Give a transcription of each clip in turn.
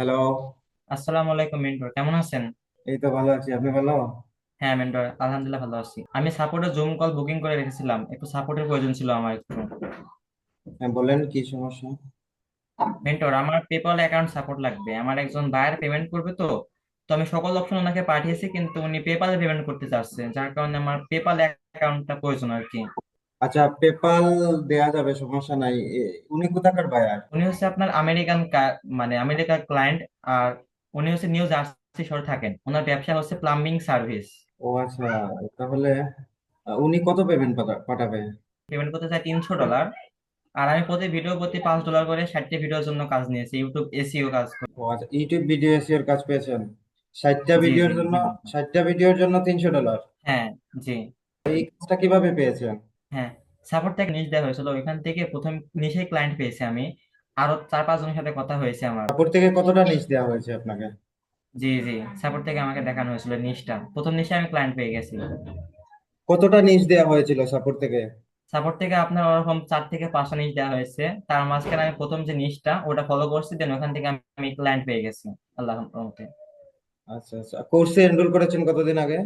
Hello আসসালামু আলাইকুম mentor. কেমন আছেন? এই তো ভালো আছি। আপনি ভালো? হ্যাঁ মেন্টর। আলহামদুলিল্লাহ ভালো আছি। আমি সাপোর্টের জুম কল বুকিং করে রেখেছিলাম। একটু সাপোর্টের প্রয়োজন ছিল আমার একটু। হ্যাঁ বলেন কি সমস্যা? মেন্টর আমার পেপাল অ্যাকাউন্ট সাপোর্ট লাগবে। আমার একজন বায়ার পেমেন্ট করবে তো। তো আমি সকল অপশন ওনাকে পাঠিয়েছি কিন্তু উনি পেপালে পেমেন্ট করতে চাচ্ছে। যার কারণে আমার পেপাল অ্যাকাউন্টটা প্রয়োজন আর কি। আচ্ছা পেপাল দেয়া যাবে সমস্যা নাই। উনি কোথাকার বায়ার উনি হচ্ছে আপনার আমেরিকান মানে আমেরিকার ক্লায়েন্ট আর উনি হচ্ছে নিউ জার্সি শহরে থাকেন। ওনার ব্যবসা হচ্ছে প্লাম্বিং সার্ভিস ও আচ্ছা তাহলে উনি কত পেমেন্ট পাঠাবে? পেমেন্ট করতে চাই তিনশো ডলার আর আমি প্রতি ভিডিও প্রতি পাঁচ ডলার করে ষাটটি ভিডিওর জন্য কাজ নিয়েছি। ইউটিউব এসিও কাজ করে ও আচ্ছা ইউটিউব ভিডিও এর কাজ পেয়েছেন? ষাটটা ভিডিওর জন্য ষাটটা ভিডিওর জন্য তিনশো ডলার হ্যাঁ জি। এই কাজটা কীভাবে পেয়েছেন? হ্যাঁ সাপোর্ট থেকে নিচ দেওয়া হয়েছিল। ওইখান থেকে প্রথম নিচেই ক্লায়েন্ট পেয়েছি আমি। আরও চার পাঁচ জনের সাথে কথা হয়েছে আমার। তারপর থেকে কতটা নিচ দেওয়া হয়েছে আপনাকে? জি জি সাপোর্ট থেকে আমাকে দেখানো হয়েছিল নিচটা প্রথম নিচে আমি ক্লায়েন্ট পেয়ে গেছি। কতটা নিচ দেওয়া হয়েছিল সাপোর্ট থেকে? সাপোর্ট থেকে আপনার ওরকম চার থেকে পাঁচটা নিচ দেওয়া হয়েছে। তার মাঝখানে আমি প্রথম যে নিচটা ওটা ফলো করছি দেন ওখান থেকে আমি ক্লায়েন্ট পেয়ে গেছি। আল্লাহ রহমতে। আচ্ছা আচ্ছা। কোর্সে এনরোল করেছেন কতদিন আগে?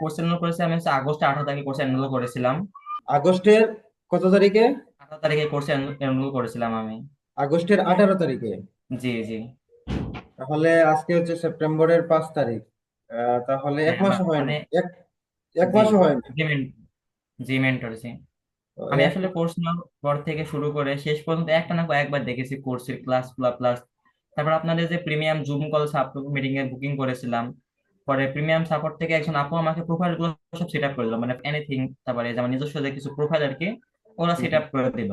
কোর্স এনরোল করেছি আমি হচ্ছে আগস্ট আঠারো তারিখে কোর্স এনরোল করেছিলাম। আগস্টের কত তারিখে? আঠারো তারিখে কোর্সে এনরোল করেছিলাম আমি। আগস্টের আঠারো তারিখে? জি জি। তাহলে আজকে হচ্ছে সেপ্টেম্বরের পাঁচ তারিখ। তাহলে এক মাস হয়নি মানে এক এক মাসও হয়নি জি মেন- মেন্টর জি। আমি আসলে কোর্স নেওয়ার পর থেকে শুরু করে শেষ পর্যন্ত একটা না কয়েকবার দেখেছি কোর্সের ক্লাস প্লাস তারপর আপনাদের যে premium zoom call support meeting এ বুকিং করেছিলাম পরে প্রিমিয়াম সাপোর্ট থেকে একজন আপু আমাকে প্রোফাইলগুলো সব সেট আপ করে দিল মানে এনিথিং তারপরে যেমন নিজস্ব যে কিছু প্রোফাইল আর কি ওরা সেট আপ করে দিল।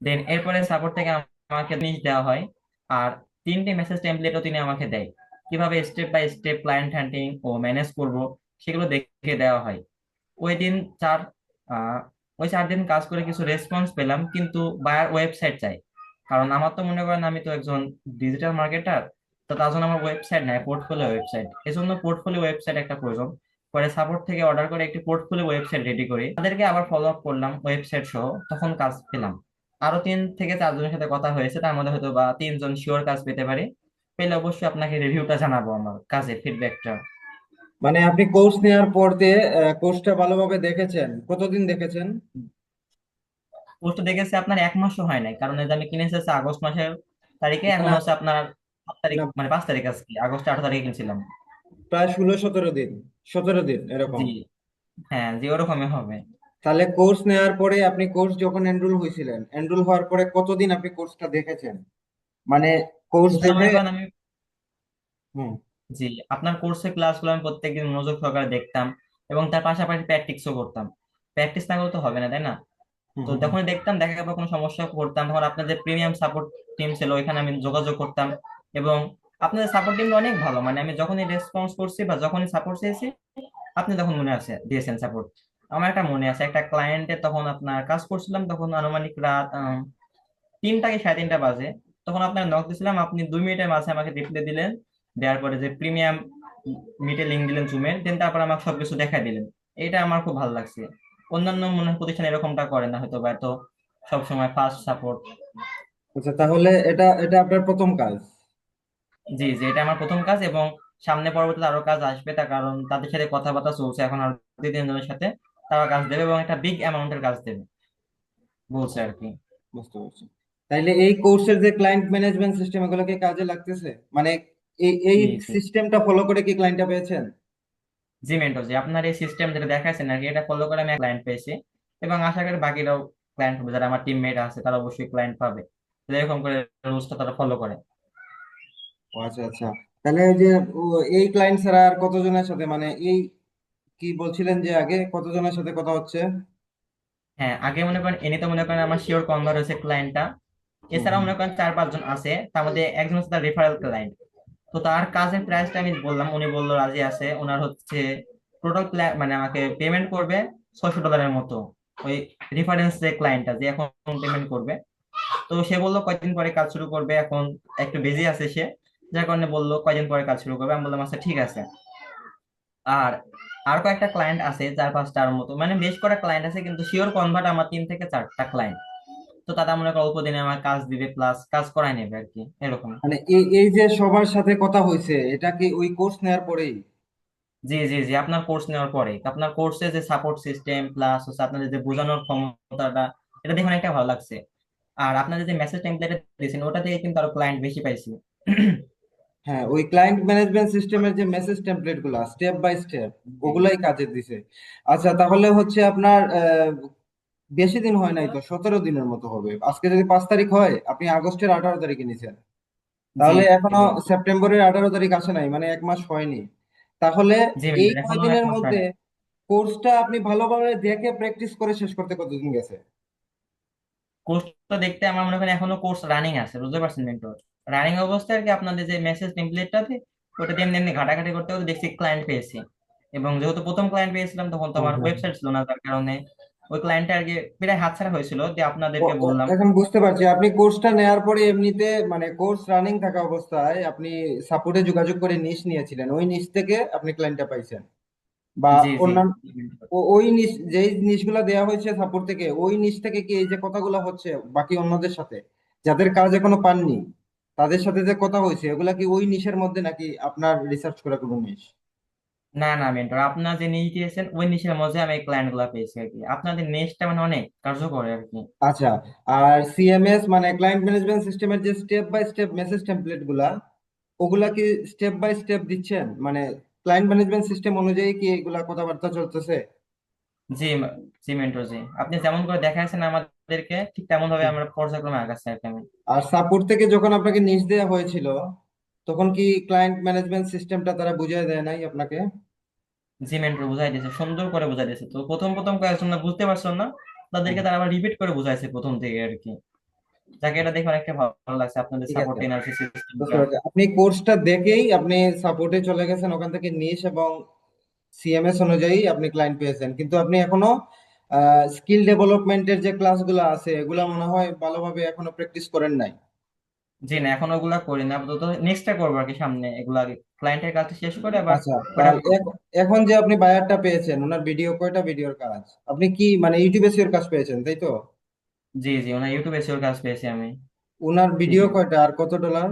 দেন এরপরে সাপোর্ট থেকে আমাকে জিনিস দেওয়া হয় আর তিনটে মেসেজ টেমপ্লেটও তিনি আমাকে দেয়। কীভাবে step by step client handling O manage করব সেগুলো দেখে দেওয়া হয়। ওই দিন চার ওই চার দিন কাজ করে কিছু রেসপন্স পেলাম কিন্তু বায়ার ওয়েবসাইট চাই কারণ আমার তো মনে করেন আমি তো একজন ডিজিটাল মার্কেটার তো তার জন্য আমার ওয়েবসাইট নাই পোর্টফোলিও ওয়েবসাইট এজন্য পোর্টফোলিও ওয়েবসাইট একটা প্রয়োজন। পরে সাপোর্ট থেকে অর্ডার করে একটি পোর্টফোলিও ওয়েবসাইট রেডি করি। তাদেরকে আবার ফলো আপ করলাম ওয়েবসাইট সহ তখন কাজ পেলাম। আরও তিন থেকে চারজনের সাথে কথা হয়েছে তার মধ্যে হয়তো বা তিনজন শিওর কাজ পেতে পারি। পেলে অবশ্যই আপনাকে রিভিউটা জানাব আমার কাজের ফিডব্যাকটা মানে আপনি কোর্স নেওয়ার পর দিয়ে কোর্সটা ভালোভাবে দেখেছেন কতদিন দেখেছেন? কোর্সটা দেখেছি আপনার এক মাসও হয় নাই কারণ যে আমি কিনেছি আগস্ট মাসের তারিখে এখন হচ্ছে আপনার তারিখ মানে পাঁচ তারিখ আজকে আগস্ট আঠারো তারিখে কিনছিলাম। প্রায় ষোলো সতেরো দিন সতেরো দিন এরকম। জি হ্যাঁ জি ওরকমই হবে। তাহলে কোর্স নেওয়ার পরে আপনি কোর্স যখন এনরোল হয়েছিলেন এনরোল হওয়ার পরে কতদিন আপনি কোর্সটা দেখেছেন? মানে কোর্স দেখে আমি হুম। জি আপনার কোর্সের ক্লাসগুলো আমি প্রত্যেকদিন মনোযোগ সহকারে দেখতাম এবং তার পাশাপাশি প্র্যাকটিসও করতাম। প্র্যাকটিস না করলে তো হবে না তাই না? তো হুম। দেখতাম দেখার পর কোনো সমস্যা করতাম তখন আপনাদের প্রিমিয়াম সাপোর্ট টিম ছিল ওইখানে আমি যোগাযোগ করতাম। এবং আপনাদের সাপোর্ট টিমটা অনেক ভালো। মানে আমি যখনই রেসপন্স করছি বা যখনই সাপোর্ট চেয়েছি আপনি তখন মনে আছে দিয়েছেন সাপোর্ট আমার একটা মনে আছে একটা ক্লায়েন্টে তখন আপনার কাজ করছিলাম তখন আনুমানিক রাত আহ, তিনটা কি সাড়ে তিনটা বাজে। তখন আপনার নক দিছিলাম আপনি দুই মিনিটের মাঝে আমাকে রিপ্লাই দিলেন। দেওয়ার পরে যে প্রিমিয়াম মিটে লিঙ্ক দিলেন জুমের দেন তারপর আমাকে সবকিছু দেখাই দিলেন। এটা আমার খুব ভালো লাগছে। অন্যান্য মনে প্রতিষ্ঠান এরকমটা করে না হয়তো বা এত সবসময় ফাস্ট সাপোর্ট আচ্ছা তাহলে এটা এটা আপনার প্রথম কাজ? জি জি এটা আমার প্রথম কাজ এবং সামনে পরবর্তীতে আরও কাজ আসবে তার কারণ তাদের সাথে কথাবার্তা চলছে এখন আর দুই তিনজনের সাথে তারা কাজ দেবে এবং একটা বিগ অ্যামাউন্টের কাজ দেবে বলছে আর কি। বুঝতে পারছি। তাইলে এই কোর্সের যে ক্লায়েন্ট ম্যানেজমেন্ট সিস্টেম এগুলো কি কাজে লাগতেছে? মানে এই এই সিস্টেমটা ফলো করে কি ক্লায়েন্টটা পেয়েছেন? জি মেন্টর জি আপনার এই সিস্টেম যেটা দেখাচ্ছেন আর কি এটা ফলো করে আমি ক্লায়েন্ট পেয়েছি এবং আশা করি বাকিরাও ক্লায়েন্ট হবে যারা আমার টিমমেট আছে তারা অবশ্যই ক্লায়েন্ট পাবে। এরকম করে রুলসটা তারা ফলো করে। ও আচ্ছা আচ্ছা। তাহলে যে ও, এই ক্লায়েন্ট ছাড়া আর কতজনের সাথে? মানে এই কি বলছিলেন যে আগে কতজনের সাথে কথা হচ্ছে? হ্যাঁ আগে মনে করেন এনে তো মনে করেন আমার শিওর কনভার্ট হয়েছে ক্লায়েন্টটা এছাড়াও মনে করেন চার পাঁচজন আছে তার মধ্যে একজন হচ্ছে তার রেফারেল ক্লায়েন্ট তো তার কাজের প্রাইসটা আমি বললাম উনি বলল রাজি আছে ওনার হচ্ছে টোটাল মানে আমাকে পেমেন্ট করবে ছয়শো ডলারের মতো ওই রেফারেন্স যে ক্লায়েন্টটা যে এখন পেমেন্ট করবে। তো সে বলল কয়েকদিন পরে কাজ শুরু করবে এখন একটু বিজি আছে সে। যার কারণে বলল কয়দিন পরে কাজ শুরু করবে? আমি বললাম আচ্ছা ঠিক আছে। আর আর কয়েকটা ক্লায়েন্ট আছে চার পাঁচটার মতো। মানে বেশ কটা ক্লায়েন্ট আছে কিন্তু শিওর কনভার্ট আমার তিন থেকে চারটা ক্লায়েন্ট তো তারা মনে করো অল্প দিনে আমার কাজ দিবে প্লাস কাজ করাই নেবে আর কি এরকম। মানে এই এই যে সবার সাথে কথা হয়েছে এটা কি ওই কোর্স নেওয়ার পরেই? জি জি জি আপনার কোর্স নেওয়ার পরে আপনার কোর্সে যে সাপোর্ট সিস্টেম প্লাস হচ্ছে আপনাদের যে বোঝানোর ক্ষমতাটা এটা দেখে অনেকটা ভালো লাগছে। আর আপনাদের যে মেসেজ টেমপ্লেট দিয়েছেন ওটা থেকে কিন্তু আরও ক্লায়েন্ট বেশি পাইছি। হ্যাঁ ওই ক্লায়েন্ট ম্যানেজমেন্ট সিস্টেমের যে মেসেজ টেমপ্লেটগুলো স্টেপ বাই স্টেপ ওগুলাই কাজে দিছে। আচ্ছা তাহলে হচ্ছে আপনার বেশি দিন হয় নাই তো সতেরো দিনের মতো হবে। আজকে যদি পাঁচ তারিখ হয় আপনি আগস্টের আঠারো তারিখে নিছেন। তাহলে এখনও সেপ্টেম্বরের আঠারো তারিখ আসে নাই মানে এক মাস হয়নি। তাহলে এই কয় দিনের মধ্যে কোর্সটা আপনি ভালোভাবে দেখে প্র্যাকটিস করে শেষ করতে কতদিন গেছে? কোর্সটা দেখতে আমার মনে করেন এখনও কোর্স রানিং আছে বুঝতে পারছেন মেন্টর রানিং অবস্থায় আর কি আপনাদের যে মেসেজ টেমপ্লেটটাতে ওটা এমনি এমনি ঘাটাঘাটি করতে করতে দেখছি ক্লায়েন্ট পেয়েছি। এবং যেহেতু প্রথম ক্লায়েন্ট পেয়েছিলাম তখন তো আমার ওয়েবসাইট ছিল না তার কারণে ওই ক্লায়েন্টটা আর কি প্রায় হাতছাড়া হয়েছিল যে আপনাদেরকে বললাম। এখন বুঝতে পারছি আপনি কোর্সটা নেয়ার পরে এমনিতে মানে কোর্স রানিং থাকা অবস্থায় আপনি সাপোর্টে যোগাযোগ করে নিশ নিয়েছিলেন ওই নিশ থেকে আপনি ক্লায়েন্টটা পাইছেন। বা অন্যান্য ওই নিশ যেই নিশগুলা দেওয়া হয়েছে সাপোর্ট থেকে ওই নিশ থেকে কি এই যে কথাগুলো হচ্ছে বাকি অন্যদের সাথে যাদের কাজ এখনও পাননি? তাদের সাথে যে কথা হয়েছে এগুলা কি ওই নিশের মধ্যে নাকি আপনার রিসার্চ করা কোনো নিশ না না মেন্টর আপনার যে নিজ দিয়েছেন ওই নিশের মধ্যে আমি ক্লায়েন্টগুলা পেয়েছি আর কি। আপনাদের নেক্সটটা মানে অনেক কার্যকর আর কি। আচ্ছা আর সিএমএস মানে ক্লায়েন্ট ম্যানেজমেন্ট সিস্টেমের যে স্টেপ বাই স্টেপ মেসেজ টেমপ্লেটগুলা ওগুলা কি স্টেপ বাই স্টেপ দিচ্ছেন? মানে ক্লায়েন্ট ম্যানেজমেন্ট সিস্টেম অনুযায়ী কি এগুলা কথাবার্তা চলতেছে? জি জি মেন্টর জি। আপনি যেমন করে দেখাচ্ছেন আমাদেরকে ঠিক তেমন ভাবে আমরা পর্যায়ক্রমে আগাচ্ছি আর কি আমি। আর সাপোর্ট থেকে যখন আপনাকে নিজ দেওয়া হয়েছিল তখন কি ক্লায়েন্ট ম্যানেজমেন্ট সিস্টেমটা তারা বুঝিয়ে দেয় নাই আপনাকে? জি মেন্টর বুঝাই দিয়েছে সুন্দর করে বুঝাই দিয়েছে। তো প্রথম প্রথম কয়েকজন না বুঝতে পারছ না তাদেরকে তারা আবার রিপিট করে বুঝাইছে প্রথম থেকে আর কি। যাকে এটা দেখে অনেকটা ভালো লাগছে আপনাদের সাপোর্ট এনার্জি পারছি। আপনি কোর্সটা দেখেই আপনি সাপোর্টে চলে গেছেন ওখান থেকে নিশ এবং সিএমএস অনুযায়ী আপনি ক্লায়েন্ট পেয়েছেন। কিন্তু আপনি এখনও স্কিল ডেভেলপমেন্টের যে ক্লাসগুলো আছে এগুলা মনে হয় ভালোভাবে এখনও প্র্যাকটিস করেন নাই। জি না এখন ওগুলা করি না। আপাতত নেক্সটটা করব আর কি সামনে এগুলা ক্লায়েন্টের কাজটা শেষ করে আবার আচ্ছা এখ- এখন যে আপনি বায়ারটা পেয়েছেন ওনার ভিডিও কয়টা ভিডিওর কাজ? আপনি কি মানে ইউটিউবে সিওর কাজ পেয়েছেন তাই তো? জি জি ওনার ইউটিউবে এসেও কাজ পেয়েছি আমি। ওনার ভিডিও কয়টা আর কত ডলার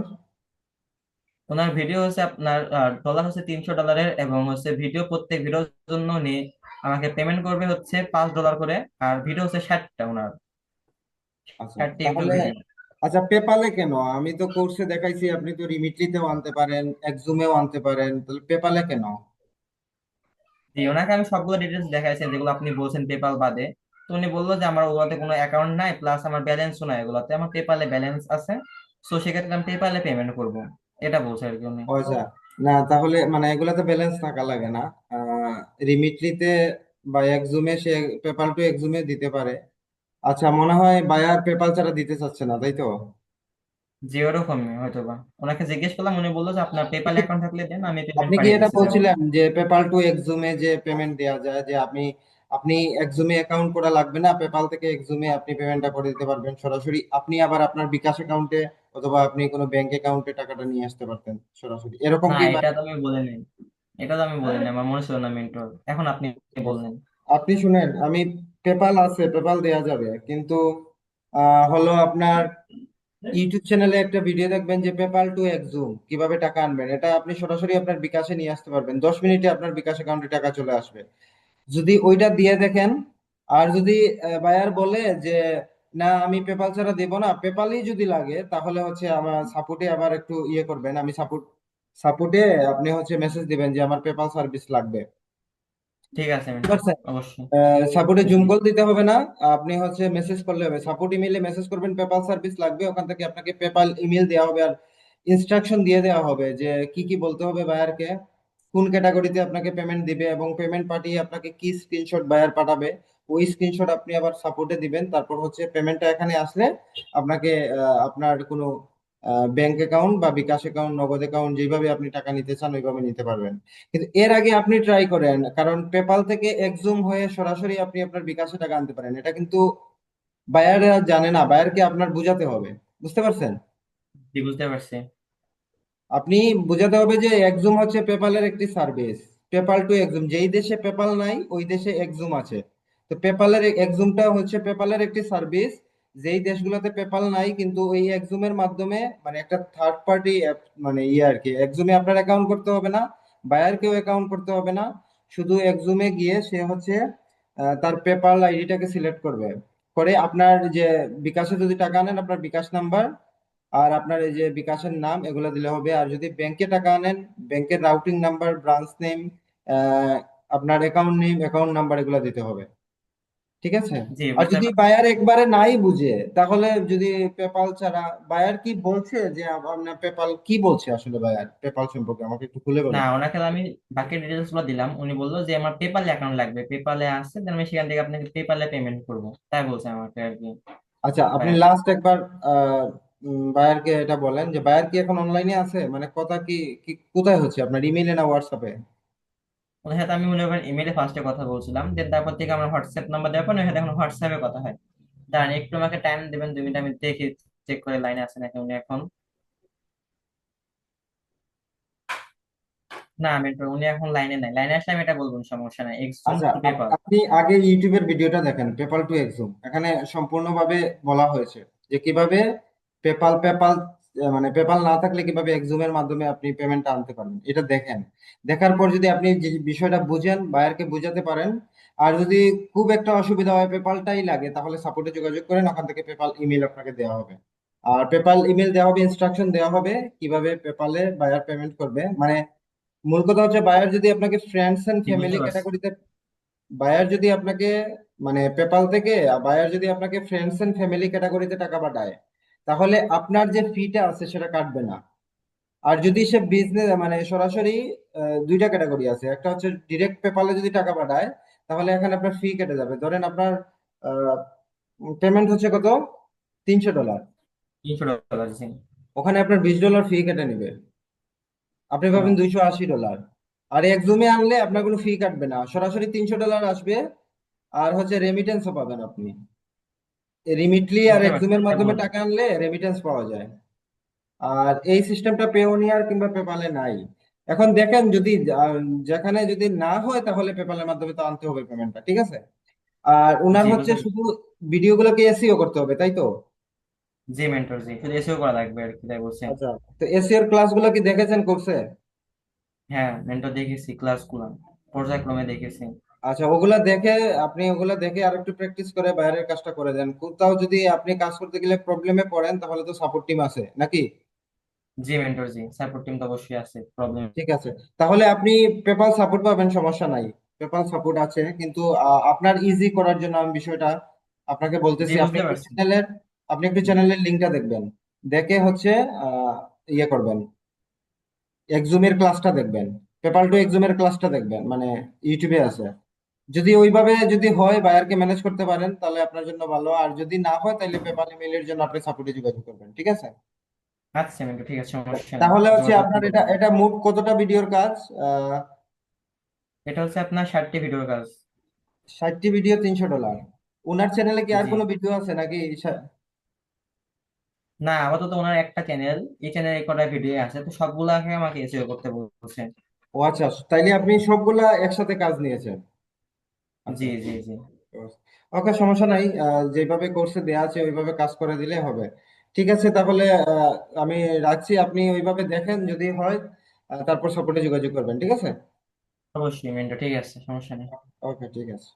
ওনার ভিডিও হচ্ছে আপনার ডলার হচ্ছে তিনশো ডলারের এবং হচ্ছে ভিডিও প্রত্যেক ভিডিওর জন্য নিয়ে আমাকে পেমেন্ট করবে হচ্ছে পাঁচ ডলার করে আর ভিডিও হচ্ছে ষাটটা ওনার আচ্ছা ষাটটি তাহলে আচ্ছা পেপালে কেন? আমি তো কোর্সে দেখাইছি আপনি তো রিমিটলিতেও আনতে পারেন একজুমেও আনতে পারেন তাহলে পেপালে কেন? জি ওনাকে আমি সবগুলো ডিটেলস দেখাইছি যেগুলো আপনি বলছেন পেপাল বাদে। তো উনি বলল যে আমার ওগুলোতে কোনো অ্যাকাউন্ট নাই প্লাস আমার ব্যালেন্সও নাই ওগুলোতে আমার পেপালে ব্যালেন্স আছে। সো সেক্ষেত্রে আমি পেপালে পেমেন্ট করব। এটা বলছে আর কি উনি। আচ্ছা না তাহলে মানে এগুলাতে ব্যালেন্স থাকা লাগে না। রিমিটলিতে বা একজুমে সে পেপাল টু একজুমে দিতে পারে। আচ্ছা মনে হয় বায়ার পেপাল ছাড়া দিতে চাচ্ছে না তাই তো? জি ওরকমই হয়তো বা ওনাকে জিজ্ঞেস করলাম উনি বলল যে আপনার পেপাল অ্যাকাউন্ট থাকলে দেন আমি পেমেন্ট আপনি কি পাঠিয়ে এটা দিচ্ছি। বলছিলেন যে পেপাল টু এক্সুমে যে পেমেন্ট দেওয়া যায় যে আপনি আপনি এক্সুমে অ্যাকাউন্ট করা লাগবে না পেপাল থেকে এক্সুমে আপনি পেমেন্টটা করে দিতে পারবেন সরাসরি। আপনি আবার আপনার বিকাশ অ্যাকাউন্টে অথবা আপনি কোনো ব্যাংক অ্যাকাউন্টে টাকাটা নিয়ে আসতে পারতেন সরাসরি। এরকম না কি এটা তো আমি বলিনি এটা তো আমি বলিনি আমার মনে ছিল না মেন্টর এখন আপনি বললেন। আপনি শুনেন আমি পেপাল আছে পেপাল দেয়া যাবে কিন্তু হলো আপনার ইউটিউব চ্যানেলে একটা ভিডিও দেখবেন যে পেপাল টু এক্সুম কীভাবে টাকা আনবেন। এটা আপনি সরাসরি আপনার বিকাশে নিয়ে আসতে পারবেন। দশ মিনিটে আপনার বিকাশ অ্যাকাউন্টে টাকা চলে আসবে। যদি ওইটা দিয়ে দেখেন আর যদি বায়ার বলে যে না আমি পেপাল ছাড়া দেব না। পেপালই যদি লাগে তাহলে হচ্ছে আমার সাপোর্টে আবার একটু ইয়ে করবেন। আমি সাপোর্ট সাপোর্টে আপনি হচ্ছে মেসেজ দিবেন যে আমার পেপাল সার্ভিস লাগবে। ঠিক আছে অবশ্যই। সাপোর্টে জুম কল দিতে হবে না। আপনি হচ্ছে মেসেজ করলে হবে। সাপোর্ট ইমেইলে মেসেজ করবেন পেপাল সার্ভিস লাগবে। ওখান থেকে আপনাকে পেপাল ইমেল দেওয়া হবে আর ইনস্ট্রাকশন দিয়ে দেওয়া হবে যে কি কি বলতে হবে বায়ারকে কোন ক্যাটাগরিতে আপনাকে পেমেন্ট দিবে এবং পেমেন্ট পাঠিয়ে আপনাকে কি স্ক্রিনশট বায়ার পাঠাবে। ওই স্ক্রিনশট আপনি আবার সাপোর্টে দিবেন। তারপর হচ্ছে পেমেন্টটা এখানে আসলে আপনাকে আপনার কোনো ব্যাংক অ্যাকাউন্ট বা বিকাশ অ্যাকাউন্ট নগদ অ্যাকাউন্ট যেভাবে আপনি টাকা নিতে চান ওইভাবে নিতে পারবেন। কিন্তু এর আগে আপনি ট্রাই করেন কারণ পেপাল থেকে একজুম হয়ে সরাসরি আপনি আপনার বিকাশে টাকা আনতে পারেন। এটা কিন্তু বায়াররা জানে না বায়ারকে আপনার বোঝাতে হবে। বুঝতে পারছেন? জি বুঝতে পারছি। আপনি বোঝাতে হবে যে একজুম হচ্ছে পেপালের একটি সার্ভিস পেপাল টু একজুম যেই দেশে পেপাল নাই ওই দেশে একজুম আছে। তো পেপালের একজুমটা হচ্ছে পেপালের একটি সার্ভিস যেই দেশগুলোতে পেপাল নাই, কিন্তু ওই একজুমের মাধ্যমে মানে একটা থার্ড পার্টি অ্যাপ মানে ইয়ে আর কি একজুমে আপনার অ্যাকাউন্ট করতে হবে না বায়ারকেও অ্যাকাউন্ট করতে হবে না, শুধু একজুমে গিয়ে সে হচ্ছে তার পেপাল আইডিটাকে সিলেক্ট করবে। করে আপনার যে বিকাশে যদি টাকা আনেন, আপনার বিকাশ নাম্বার, আর আপনার এই যে বিকাশের নাম, এগুলো দিলে হবে। আর যদি ব্যাংকে টাকা আনেন, ব্যাংকের রাউটিং নাম্বার ব্রাঞ্চ নেম আপনার অ্যাকাউন্ট নেম অ্যাকাউন্ট নাম্বার এগুলো দিতে হবে। ঠিক আছে? জি আর যদি বায়ার একবারে নাই বুঝে তাহলে যদি পেপাল ছাড়া বায়ার কি বলছে যে আপনার পেপাল কি বলছে আসলে বায়ার পেপাল সম্পর্কে আমাকে একটু খুলে বলুন। না ওনাকে আমি বাকি ডিটেলসগুলো দিলাম। উনি বলল যে আমার পেপালে অ্যাকাউন্ট লাগবে। পেপালে আসছে দেন আমি সেখান থেকে আপনাকে পেপালে পেমেন্ট করব। তাই বলছে আমাকে আর কি। আচ্ছা আপনি লাস্ট একবার বায়ারকে এটা বলেন যে বায়ার কি এখন অনলাইনে আছে? মানে কথা কি কি কোথায় হচ্ছে? আপনার ইমেইলে না হোয়াটসঅ্যাপে ওনার সাথে আমি মনে করেন ইমেলে ফার্স্টে কথা বলছিলাম দেন তারপর থেকে আমার হোয়াটসঅ্যাপ নাম্বার দেওয়ার পর সাথে এখন হোয়াটসঅ্যাপে কথা হয়। দাঁড়ান একটু আমাকে টাইম দেবেন দুই মিনিট আমি দেখি চেক করে লাইনে আছে নাকি উনি এখন। না আমি উনি এখন লাইনে নাই। লাইনে আসলে আমি এটা বলব সমস্যা নাই। এক্সজুম আচ্ছা টু পেপার আপনি আগে ইউটিউবের ভিডিওটা দেখেন পেপাল টু এক্সুম এখানে সম্পূর্ণভাবে বলা হয়েছে যে কীভাবে পেপাল পেপাল মানে পেপাল না থাকলে কীভাবে এক্সুমের মাধ্যমে আপনি পেমেন্টটা আনতে পারবেন? এটা দেখেন। দেখার পর যদি আপনি যে বিষয়টা বুঝেন বায়ারকে বুঝাতে পারেন আর যদি খুব একটা অসুবিধা হয় পেপালটাই লাগে তাহলে সাপোর্টে যোগাযোগ করেন ওখান থেকে পেপাল ইমেল আপনাকে দেওয়া হবে। আর পেপাল ইমেল দেওয়া হবে ইনস্ট্রাকশন দেওয়া হবে কীভাবে পেপালে বায়ার পেমেন্ট করবে। মানে মূল কথা হচ্ছে বায়ার যদি আপনাকে ফ্রেন্ডস এন্ড ফ্যামিলি ক্যাটাগরিতে বায়ার যদি আপনাকে মানে পেপাল থেকে বায়ার যদি আপনাকে ফ্রেন্ডস এন্ড ফ্যামিলি ক্যাটাগরিতে টাকা পাঠায় তাহলে আপনার যে ফিটা আছে সেটা কাটবে না। আর যদি সে বিজনেস মানে সরাসরি দুইটা ক্যাটাগরি আছে। একটা হচ্ছে ডিরেক্ট পেপালে যদি টাকা পাঠায় তাহলে এখানে আপনার ফি কেটে যাবে। ধরেন আপনার পেমেন্ট হচ্ছে কত? তিনশো ডলার তিনশো ডলার ওখানে আপনার বিশ ডলার ফি কেটে নেবে। আপনি ও, পাবেন দুইশো আশি ডলার আর একজুমে আনলে আপনার কোনো ফি কাটবে না। সরাসরি তিনশো ডলার আসবে। আর হচ্ছে রেমিটেন্সও পাবেন আপনি। রিমিটলি আর এটা মাধ্যমে টাকা আনলে রেমিটেন্স পাওয়া যায়। আর এই সিস্টেমটা পেওনিয়ার কিংবা পেপালে নাই। এখন দেখেন যদি যেখানে যদি না হয় তাহলে পেপালের মাধ্যমে তো আনতে হবে পেমেন্টটা ঠিক আছে? আর ওনার হচ্ছে শুধু ভিডিওগুলোকে এসইও করতে হবে তাই তো? জি মেন্টর জি শুধু এসেও করা লাগবে আর কি তাই বলছেন আচ্ছা তো এসইওর ক্লাসগুলো কি দেখেছেন কোর্সে? হ্যাঁ মেন্টর দেখেছি ক্লাসগুলো পর্যায়ক্রমে দেখেছি। আচ্ছা ওগুলা দেখে আপনি ওগুলা দেখে আর একটু প্র্যাকটিস করে বাইরের কাজটা করে দেন। কোথাও যদি আপনি কাজ করতে গেলে প্রবলেমে পড়েন তাহলে তো সাপোর্ট টিম আছে নাকি? জি মেন্টর জি সাপোর্ট টিম তো অবশ্যই আছে প্রবলেম ঠিক আছে তাহলে আপনি পেপাল সাপোর্ট পাবেন সমস্যা নাই। পেপাল সাপোর্ট আছে কিন্তু আপনার ইজি করার জন্য আমি বিষয়টা আপনাকে বলতেছি আপনি চ্যানেলের আপনি একটু চ্যানেলের লিঙ্কটা দেখবেন। দেখে হচ্ছে ইয়ে করবেন। এক্সুমের ক্লাসটা দেখবেন। পেপাল টু এক্সুমের ক্লাসটা দেখবেন মানে ইউটিউবে আছে। যদি ওইভাবে যদি হয় বায়ারকে ম্যানেজ করতে পারেন তাহলে আপনার জন্য ভালো। আর যদি না হয় তাহলে পেপাল ইমেইলের জন্য আপনি সাপোর্টে যোগাযোগ করবেন ঠিক আছে? আচ্ছা মেন্টর ঠিক আছে সমস্যা নেই। তাহলে হচ্ছে আপনার এটা এটা মোট কতটা ভিডিওর কাজ? এটা হচ্ছে আপনার ষাটটি ভিডিওর কাজ। ষাটটি ভিডিও তিনশো ডলার। ওনার চ্যানেলে কি আর কোনো ভিডিও আছে নাকি? না আপাতত ওনার একটা চ্যানেল এই চ্যানেলে কটা ভিডিও আছে তো সবগুলাকে আমাকে এসিও করতে বলছে। ও আচ্ছা তাইলে আপনি সবগুলা একসাথে কাজ নিয়েছেন? জি জি জি। ওকে সমস্যা নাই। যেভাবে কোর্সে দেয়া আছে ওইভাবে কাজ করে দিলে হবে। ঠিক আছে তাহলে আমি রাখছি। আপনি ওইভাবে দেখেন যদি হয় তারপর সাপোর্টে যোগাযোগ করবেন ঠিক আছে? অবশ্যই মেন্টর ঠিক আছে সমস্যা নেই। ওকে ঠিক আছে।